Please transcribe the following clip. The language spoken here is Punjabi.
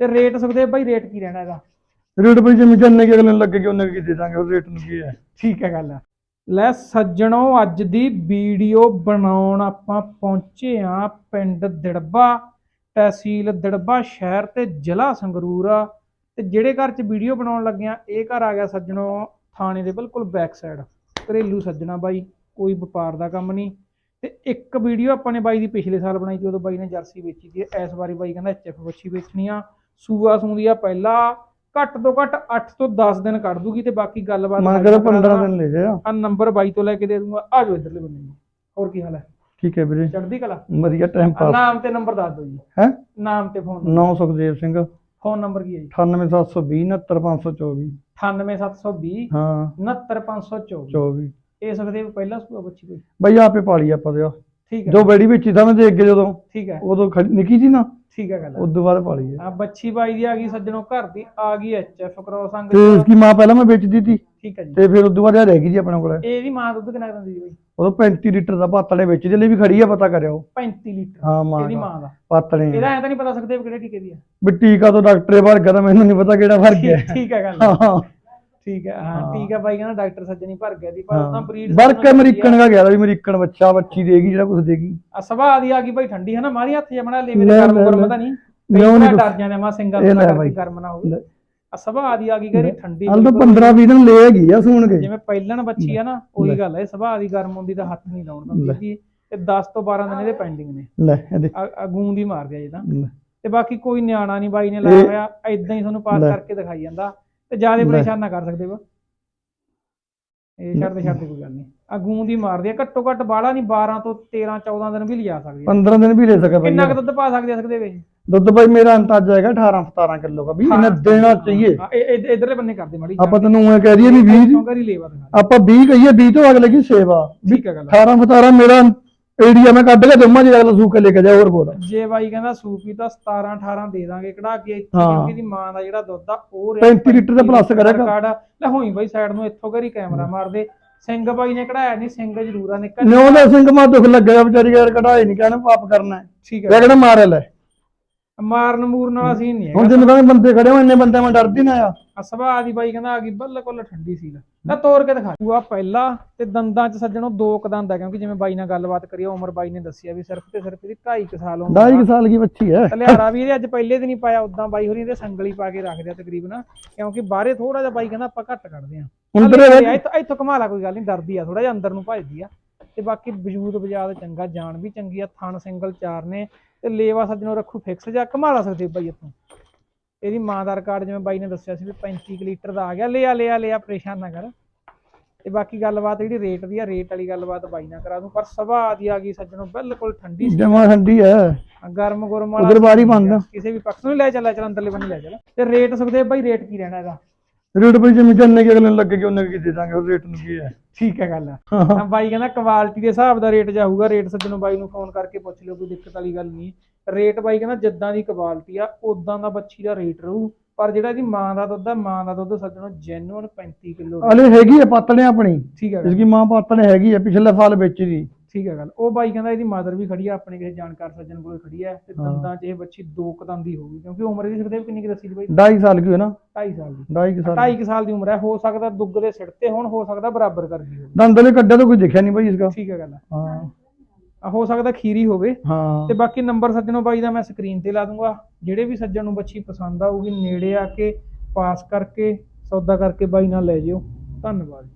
ਤੇ ਰੇਟ ਸੁਖਦੇਵ ਬਾਈ ਰੇਟ ਕੀ ਰਹਿਣਾ ਇਹਦਾ ਰੇਟ ਬਈ ਜਿਵੇਂ ਜੰਨੇ ਕਿ ਅਗਲੇ ਨੂੰ ਲੱਗੇ ਕਿ ਉਹਨੇ ਕੀ ਦੇ ਦਾਂਗੇ ਉਹ ਰੇਟ ਨੂੰ ਕੀ ਹੈ? ਠੀਕ ਹੈ ਗੱਲ ਲੈ ਸੱਜਣੋ ਅੱਜ ਦੀ ਵੀਡੀਓ ਬਣਾਉਣ ਆਪਾਂ ਪਹੁੰਚੇ ਆ ਪਿੰਡ ਦਿੜਬਾ ਤਹਿਸੀਲ ਦਿੜਬਾ ਸ਼ਹਿਰ ਤੇ ਜ਼ਿਲ੍ਹਾ ਸੰਗਰੂਰ ਆ। ਤੇ ਜਿਹੜੇ ਘਰ 'ਚ ਵੀਡੀਓ ਬਣਾਉਣ ਲੱਗਿਆ ਇਹ ਘਰ ਆ ਗਿਆ ਸੱਜਣੋ ਥਾਣੇ ਦੇ ਬਿਲਕੁਲ ਬੈਕ ਸਾਈਡ ਘਰੇਲੂ ਸੱਜਣਾ ਬਾਈ ਕੋਈ ਵਪਾਰ ਦਾ ਕੰਮ ਨਹੀਂ। ਤੇ ਇੱਕ ਵੀਡੀਓ ਆਪਾਂ ਨੇ ਬਾਈ ਦੀ ਪਿਛਲੇ ਸਾਲ ਬਣਾਈ ਸੀ ਉਦੋਂ ਬਾਈ ਨੇ ਜਰਸੀ ਵੇਚੀ ਸੀ। ਇਸ ਵਾਰੀ ਬਾਈ ਕਹਿੰਦਾ ਐਚਐਫ ਵੱਛੀ ਵੇਚਣੀ ਆ। ਸੂਆ ਸੂੰਦੀ ਆ ਪਹਿਲਾ ਘੱਟ ਤੋਂ ਘੱਟ 8 ਤੋਂ 10 ਦਿਨ ਕੱਢ ਦੂਗੀ ਤੇ ਬਾਕੀ ਗੱਲਬਾਤ ਮਨ ਕਰਾ 15 ਦੇਣਾ। ਦਿਨ ਲੈ ਜਾ। ਆ ਨੰਬਰ ਬਾਈ ਤੋਂ ਲੈ ਕੇ ਦੇ ਦੂੰਗਾ। ਆ ਜਾਓ ਇਧਰਲੇ ਬੰਦੇ ਨੂੰ। ਹੋਰ ਕੀ ਹਾਲ ਹੈ? ਠੀਕ ਹੈ ਵੀਰੇ। ਚੜ੍ਹਦੀ ਕਲਾ? ਵਧੀਆ ਟਾਈਮ ਪਾਸ ਨਾਮ ਤੇ ਨੰਬਰ ਦੱਸ ਦਿਓ ਜੀ। ਹੈ? ਨਾਮ ਤੇ ਫੋਨ ਨੌ ਸੁਖਦੇਵ ਸਿੰਘ। ਫੋਨ ਨੰਬਰ ਕੀ ਹੈ ਜੀ? 98720 69524 98720 ਹਾਂ। 69524 24 ਇਹ ਸੁਖਦੇਵ ਪਹਿਲਾ ਸੂਆ ਬੱਚੀ ਕੋਈ? ਬਈ ਆਪੇ ਪਾਲੀ ਆਪਾਂ ਦੇ ਠੀਕ ਹੈ। ਜੋ ਬੈੜੀ ਵਿੱਚ ਸੀ ਸਮਝਦੇ ਅੱਗੇ ਜਦੋਂ ਠੀਕ ਹੈ। ਉਦੋਂ ਖੜੀ- ਨਿੱਕੀ ਸੀ ਨਾ ਠੀਕ ਹੈ ਗੱਲ ਉਦੋਂ ਬਾਅਦ ਪਾਲੀ ਹੈ। ਆ ਬੱਚੀ ਬਾਈ ਦੀ ਆ ਗਈ ਸੱਜਣੋ ਘਰ ਦੀ ਆ ਗਈ ਐਚਐਫ ਕ੍ਰੋਸ ਅੰਗ ਤੇ ਇਸकी ਮਾਂ ਪਹਿਲਾਂ ਮੈਂ ਵੇਚਦੀ ਸੀ ਠੀਕ ਹੈ ਜੀ। ਤੇ ਫਿਰ ਉਦੋਂ ਬਾਅਦ ਇਹ ਰਹਿ ਗਈ ਜੀ ਆਪਣੇ ਕੋਲ। ਇਹਦੀ ਮਾਂ ਦੁੱਧ ਕਿੰਨਾ ਕੁ ਦਿੰਦੀ ਬਾਈ? ਉਦੋਂ 35 ਲੀਟਰ ਦਾ ਪਾਤਲੇ ਵੇਚਦੇ ਲਈ ਵੀ ਖੜੀ ਆ ਪਤਾ ਕਰਿਓ। 35 ਲੀਟਰ। ਹਾਂ ਮਾਂ ਇਹਦੀ ਦਾ। ਮਾਂ ਦਾ। ਪਾਤਲੇ ਇਹਦਾ ਐ ਤਾਂ ਨਹੀਂ ਪਤਾ ਸੁਖਦੇਵ ਕਿਹੜੇ ਟੀਕੇ ਦੀ ਆ। ਵੀ ਟੀਕਾ ਤੋਂ ਡਾਕਟਰ ਵਰ ਗਿਆ ਤਾਂ ਮੈਨੂੰ ਨਹੀਂ ਪਤਾ ਕਿਹੜਾ ਗਿਆ ਠੀਕ- ਠੀਕ ਹੈ ਗੱਲ ਹਾਂ। ਠੀਕ ਹੈ ਹਾਂ ਠੀਕ ਹੈ ਬਾਈ ਕਹਿੰਦਾ ਡਾਕਟਰ ਸੱਜਣੀ ਭਰ ਗਿਆ ਦੀ ਪਰ ਉਹਦਾ ਬਰੀਡ ਵਰਕ ਅਮਰੀਕਨ ਦਾ ਗਿਆ ਵੀ ਅਮਰੀਕਨ ਬੱਚਾ ਬੱਚੀ ਦੇਗੀ ਜਿਹੜਾ ਕੁਝ ਦੇਗੀ ਆ ਸਭਾ ਦੀ ਆ ਗਈ ਭਾਈ ਠੰਡੀ ਹੈ ਨਾ ਮਾਰੀ ਹੱਥ ਜਮਣਾ ਲੈ ਮੇਰੇ ਲੈ, ਗਰਮ ਲੈ, ਗਰਮ ਲੈ। ਤਾਂ ਨਹੀਂ ਨੀ ਵਾਰ ਕੁਛ। ਡਰ ਜਾਂਦੇ ਮਾ ਸਿੰਗਲ ਇਹ ਨਾ ਲੈ ਬਾਈ। ਹੋਵੇ ਲੈ। ਆ ਸਭਾ ਦੀ ਆ ਗਈ ਗਰੀ ਠੰਡੀ ਹਲ ਤਾਂ ਬਿਲਕੁਲ। 15 20 ਦਿਨ ਲੈ ਗਈ ਆ ਸੁਣ ਕੇ ਜਿਵੇਂ ਪਹਿਲਣ ਬੱਚੀ ਆ ਨਾ ਉਹੀ ਗੱਲ ਹੈ ਸਭਾ ਦੀ ਗਰਮ ਹੁੰਦੀ ਤਾਂ ਹੱਥ ਨਹੀਂ ਲਾਉਣ ਦਿੰਦੀ ਜੀ ਤੇ 10 ਤੋਂ 12 ਦਿਨ ਇਹਦੇ ਪੈਂਡਿੰਗ ਨੇ ਲੈ ਇਹਦੇ ਆ ਗੂੰ ਦੀ ਮਾਰ ਗਿਆ ਜੀ ਤਾਂ ਲੈ। ਤੇ ਬਾਕੀ ਕੋਈ ਨਿਆਣਾ ਨਹੀਂ ਬਾਈ ਨੇ ਲਾਇਆ ਇਹ- ਹੋਇਆ ਐਦਾਂ ਹੀ ਤੁਹਾਨੂੰ ਪਾਸ ਲੈ। ਕਰਕੇ ਦਿਖਾਈ ਜਾਂਦਾ ਤੇ ਜ਼ਿਆਦਾ ਲੈ। ਪਰੇਸ਼ਾਨ ਨਾ ਕਰ ਸਕਦੇ ਵਾ। ਇਹ ਛੱਡ ਛੱਡ ਕੋਈ ਗੱਲ ਨਹੀਂ। ਆ ਗੂੰ ਦੀ ਮਾਰਦੀ ਆ ਘੱਟੋ ਘੱਟ ਬਾਲਾ ਨਹੀਂ 12 ਤੋਂ 13 14 ਦਿਨ ਵੀ ਲਿਜਾ ਸਕਦੀ ਆ। 15 ਦਿਨ ਵੀ ਲੈ ਸਕੇ ਕਿੰਨਾ ਕੁ ਦੁੱਧ ਪਾ ਸਕਦੇ ਆ ਸਕਦੇ ਵੇ ਦੁੱਧ ਭਾਈ ਮੇਰਾ ਅੰਦਾਜ਼ਾ ਹੈਗਾ 18 17 ਕਿਲੋ ਦਾ। ਵੀ ਇਹਨਾਂ ਦੇਣਾ ਚਾਹੀਏ। ਹਾਂ, ਇਹ ਇਹ- ਇਧਰਲੇ ਬੰਨੇ ਕਰਦੇ ਮਾੜੀ ਆਪਾਂ ਤੈਨੂੰ ਇਹ ਕਹਿ ਦਈਏ ਵੀ 20 ਕਰੀ ਲੇਵਾ ਦਿਖਾ ਆਪਾਂ 20 ਕਹੀਏ 20 ਤੋਂ ਅਗਲੇ ਕੀ ਸੇਵਾ। ਠੀਕ ਹੈ ਗੱਲ 18 17 ਮੇਰਾ ਏਰੀਆ ਮੈਂ ਕੱਢ ਕੇ ਦਮਾ ਜੀ ਅਗਲਾ ਸੂਕ ਕੇ ਲੈ ਕੇ ਜਾ ਹੋਰ ਬੋਲ। ਜੇ ਬਾਈ ਕਹਿੰਦਾ ਸੂਪੀ ਤਾਂ 17 18 ਦੇ ਦਾਂਗੇ ਕਢਾ ਕੇ ਇੱਥੇ ਦੀ ਮਾਂ ਦਾ ਜਿਹੜਾ ਦੁੱਧ ਆ ਉਹ 35 ਲੀਟਰ ਦਾ ਕਰੇਗਾ। ਕਾਰਡ ਲੈ ਹੋਈ ਬਾਈ ਸਾਈਡ ਨੂੰ ਇੱਥੋਂ ਘਰੀ ਕੈਮਰਾ ਮਾਰਦੇ। ਸਿੰਘ ਬਾਈ ਨੇ ਕਢਾਇਆ ਨਹੀਂ ਸਿੰਘ ਜ਼ਰੂਰ ਆ ਨਿਕਲ ਨਿਉ ਦਾ ਸਿੰਘ ਮਾ ਦੁੱਖ ਲੱਗਿਆ ਵਿਚਾਰੀ ਯਾਰ ਕਢਾਈ ਨਹੀਂ ਕਹਿਣਾ ਪਾਪ ਕਰਨਾ ਠੀਕ ਹੈ ਕਿਹੜਾ ਮਾਰ ਲੈ। ਮਾਰਨ ਮੂਰਨ ਵਾਲਾ ਸੀਨ ਨਹੀਂ ਹੁਣ ਜਿੰਨੇ ਬੰਦੇ ਖੜੇ ਹੋ ਇੰਨੇ ਬੰਦੇ ਮੈਂ ਡਰਦੀ ਨਾ ਆ। ਸਭਾ ਦੀ ਬਾਈ ਕਹਿੰਦਾ ਆ ਗਈ ਬਿਲਕੁਲ ਠੰਡੀ ਸੀ ਲੈ ਤੋੜ ਕੇ ਦਿਖਾ। ਦੂਆ ਪਹਿਲਾ ਤੇ ਦੰਦਾਂ 'ਚ ਸੱਜਣੋ ਦੋ ਕੁ ਦੰਦ ਆ ਕਿਉਂਕਿ ਜਿਵੇਂ ਬਾਈ ਨਾਲ ਗੱਲਬਾਤ ਕਰੀ ਉਮਰ ਬਾਈ ਨੇ ਦੱਸਿਆ ਵੀ ਸਿਰਫ ਤੇ ਸਿਰਫ ਇਹਦੀ 2.5 ਸਾਲ ਉਮਰ ਢਾਈ ਆ ਕੁ ਸਾਲ ਦੀ ਬੱਚੀ ਹੈ। ਲਿਆਰਾ ਵੀ ਇਹਦੇ ਅੱਜ ਪਹਿਲੇ ਦਿਨ ਹੀ ਪਾਇਆ ਉਦਾਂ ਬਾਈ ਹੋਰੀ ਇਹਦੇ ਸੰਗਲੀ ਪਾ ਕੇ ਰੱਖਦੇ ਆ ਤਕਰੀਬਨ ਕਿਉਂਕਿ ਬਾਹਰੇ ਥੋੜਾ ਜਿਹਾ ਬਾਈ ਕਹਿੰਦਾ ਆਪਾਂ ਘੱਟ ਕੱਢਦੇ ਆ ਹਲੇ ਇੱਥੋਂ ਇੱਥੋਂ ਕਮਾ ਲਾ ਕੋਈ ਗੱਲ ਨਹੀਂ ਡਰਦੀ ਆ ਥੋੜਾ ਜਿਹਾ ਅੰਦਰ ਨੂੰ ਭਜਦੀ ਆ। ਤੇ ਬਾਕੀ ਵਜੂਦ ਬਜਾਦ ਚੰਗਾ ਜਾਨ ਵੀ ਚੰਗੀ ਆ ਥਣ ਸਿੰਗਲ ਚਾਰ ਨੇ। ਤੇ ਲੇਵਾ ਸੱਜਣੋਂ ਰੱਖੂ ਫਿਕਸ ਜਾਂ ਕਮਾ ਲਾ ਸਕਦੇ ਬਾਈ ਇੱਥੋਂ? ਇਹਦੀ ਮਾਂ ਦਾ ਰਿਕਾਰਡ ਜਿਵੇਂ ਬਾਈ ਨੇ ਦੱਸਿਆ ਸੀ ਵੀ 35 ਕੁ ਲੀਟਰ ਦਾ ਆ ਗਿਆ। ਲਿਆ ਲਿਆ ਲਿਆ ਪਰੇਸ਼ਾਨ ਨਾ ਕਰ। ਤੇ ਬਾਕੀ ਗੱਲਬਾਤ ਜਿਹੜੀ ਰੇਟ ਦੀ ਆ ਰੇਟ ਵਾਲੀ ਗੱਲਬਾਤ ਬਾਈ ਨਾਲ ਕਰਾ ਦੂੰ। ਪਰ ਸਭਾ ਦੀ ਆ ਗਈ ਸੱਜਣੋਂ ਬਿਲਕੁਲ ਠੰਡੀ ਸੀ। ਜਮਾ ਠੰਡੀ ਹੈ ਗਰਮ ਗੁਰਮ ਵਾਲਾ ਉਧਰ ਬਾਰੀ ਬੰਦ। ਕਿਸੇ ਵੀ ਪੱਖ ਨੂੰ ਨੀ ਲੈ ਚੱਲ ਚੱਲ ਅੰਦਰਲੇ ਬੰਨੇ ਲੈ ਚੱਲ। ਤੇ ਰੇਟ ਸੁਖਦੇਵ ਬਾਈ ਰੇਟ ਕੀ ਰਹਿਣਾ ਇਹਦਾ? ਰੇਟ ਬਈ ਜਿਵੇਂ ਜੰਨੇ ਕਿ ਅਗਲੇ ਨੂੰ ਲੱਗੇ ਕਿ ਉਹਨੇ ਕੀ ਦੇ ਦਾਂਗੇ ਉਹ ਰੇਟ ਨੂੰ ਕੀ ਹੈ? ਠੀਕ ਹੈ ਗੱਲ। ਤਾਂ ਬਾਈ ਕਹਿੰਦਾ ਕੁਆਲਿਟੀ ਦੇ ਹਿਸਾਬ ਦਾ ਰੇਟ ਜਾਊਗਾ। ਰੇਟ ਸੱਜਣੋਂ ਬਾਈ ਨੂੰ ਫੋਨ ਕਰਕੇ ਪੁੱਛ ਲਿਓ ਕੋਈ ਦਿੱਕਤ ਵਾਲੀ ਗੱਲ ਨਹੀਂ। ਰੇਟ ਬਾਈ ਕਹਿੰਦਾ ਜਿੱਦਾਂ ਦੀ ਕੁਆਲਿਟੀ ਆ ਉਦਾਂ ਦਾ ਬੱਚੀ ਦਾ ਰੇਟ ਰਹੂ। ਪਰ ਜਿਹੜਾ ਇਹਦੀ ਮਾਂ ਦਾ ਦੁੱਧ ਆ ਮਾਂ ਦਾ ਦੁੱਧ ਸੱਜਣੋਂ ਜੈਨੂਨ 35 ਕਿਲੋ ਹਲੇ ਹੈਗੀ ਹੈ ਪਾਤਲੇ ਆਪਣੀ। ਠੀਕ ਹੈ ਗੱਲ। ਇਸकी ਮਾਂ ਪਾਤਲੇ ਹੈਗੀ ਹੈ ਪਿਛਲੇ ਸਾਲ ਵੇਚੀ ਦੀ ਠੀਕ ਹੈ ਗੱਲ। ਉਹ ਬਾਈ ਕਹਿੰਦਾ ਇਹਦੀ ਮਾਦਰ ਵੀ ਖੜੀ ਆ ਆਪਣੇ ਕਿਸੇ ਜਾਣਕਾਰ ਸੱਜਣ ਕੋਲ ਖੜੀ ਆ ਤੇ ਦੰਦਾਂ 'ਚ ਇਹ ਬੱਚੀ ਦੋ ਕੁ ਦੰਦ ਦੀ ਹੋਊਗੀ। ਕਿਉਂਕਿ ਉਮਰ ਇਹਦੀ ਸੁਖਦੇਵ ਕਿੰਨੀ ਕੁ ਦੱਸੀ ਬਾਈ? ਢਾਈ ਸਾਲ ਕੀ ਹੈ ਨਾ। 2.5 ਸਾਲ ਦੀ। ਢਾਈ ਕੁ ਸਾਲ 2.5 ਸਾਲ ਦੀ ਉਮਰ ਹੈ ਹੋ ਸਕਦਾ ਦੁੱਗ ਦੇ ਸਿਰ ਤੇ ਹੁਣ ਹੋ ਸਕਦਾ ਬਰਾਬਰ ਕਰ ਗਈ ਹੋਵੇ। ਦੰਦਲੇ ਕੱਢਿਆ ਤਾਂ ਕੋਈ ਦਿਖਿਆ ਨਹੀਂ ਭਾਈ ਇਸका ਠੀਕ ਹੈ ਗੱਲ ਹਾਂ। ਆ ਹੋ ਸਕਦਾ ਖੀਰੀ ਹੋਵੇ। ਹਾਂ। ਤੇ ਬਾਕੀ ਨੰਬਰ ਸੱਜਣੋ ਬਾਈ ਦਾ ਮੈਂ ਸਕਰੀਨ ਤੇ ਲਾ ਦੂੰਗਾ। ਜਿਹੜੇ ਵੀ ਸੱਜਣ ਨੂੰ ਬੱਚੀ ਪਸੰਦ ਆਊਗੀ ਨੇੜੇ ਆ ਕੇ ਪਾਸ ਕਰਕੇ ਸੌਦਾ ਕਰਕੇ ਬਾਈ ਨਾਲ ਲੈ ਜਿਓ। ਧੰਨਵਾਦ